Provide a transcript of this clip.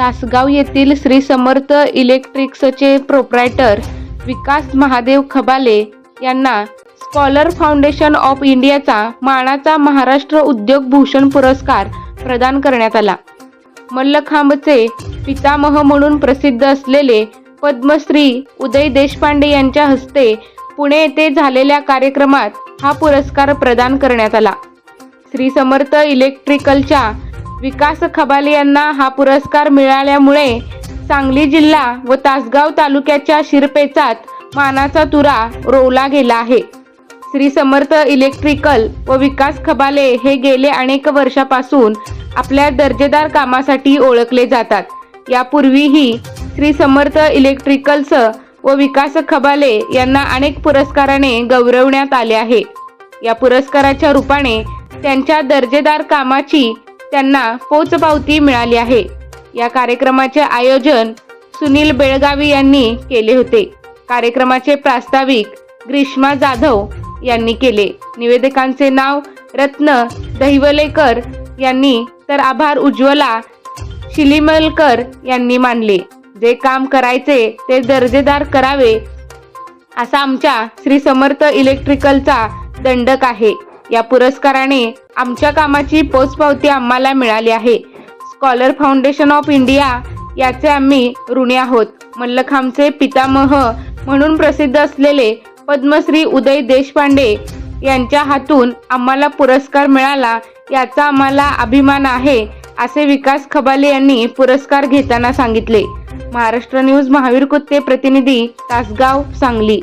तासगाव येथील श्री समर्थ इलेक्ट्रिक्सचे प्रोप्रायटर विकास महादेव खबाले यांना स्कॉलर फाउंडेशन ऑफ इंडियाचा मानाचा महाराष्ट्र उद्योग भूषण पुरस्कार प्रदान करण्यात आला. मल्लखांबचे पितामह म्हणून प्रसिद्ध असलेले पद्मश्री उदय देशपांडे यांच्या हस्ते पुणे येथे झालेल्या कार्यक्रमात हा पुरस्कार प्रदान करण्यात आला. श्री समर्थ इलेक्ट्रिकलच्या विकास खबाले यांना हा पुरस्कार मिळाल्यामुळे सांगली जिल्हा व तासगाव तालुक्याच्या शिरपेचात मानाचा तुरा रोवला गेला आहे. श्री समर्थ इलेक्ट्रिकल व विकास खबाले हे गेले अनेक वर्षापासून आपल्या दर्जेदार कामासाठी ओळखले जातात. यापूर्वीही श्री समर्थ इलेक्ट्रिकल्स व विकास खबाले यांना अनेक पुरस्काराने गौरवण्यात आले आहे. या पुरस्काराच्या रूपाने त्यांच्या दर्जेदार कामाची त्यांना पोचपावती मिळाली आहे. या कार्यक्रमाचे आयोजन सुनील बेळगावी यांनी केले होते. कार्यक्रमाचे प्रास्ताविक ग्रीष्मा जाधव यांनी केले. निवेदकांचे नाव रत्न दहिवलेकर यांनी तर आभार उज्ज्वला शिलिमलकर यांनी मानले. जे काम करायचे ते दर्जेदार करावे असा आमच्या श्री समर्थ इलेक्ट्रिकलचा दंडक आहे. या पुरस्काराने आमच्या कामाची पोचपावती आम्हाला मिळाली आहे. स्कॉलर फाउंडेशन ऑफ इंडिया याचे आम्ही ऋणी आहोत. मल्लखांबचे पितामह म्हणून प्रसिद्ध असलेले पद्मश्री उदय देशपांडे यांच्या हातून आम्हाला पुरस्कार मिळाला याचा आम्हाला अभिमान आहे असे विकास खबाले यांनी पुरस्कार घेताना सांगितले. महाराष्ट्र न्यूज महावीर कुत्ते प्रतिनिधी तासगाव सांगली.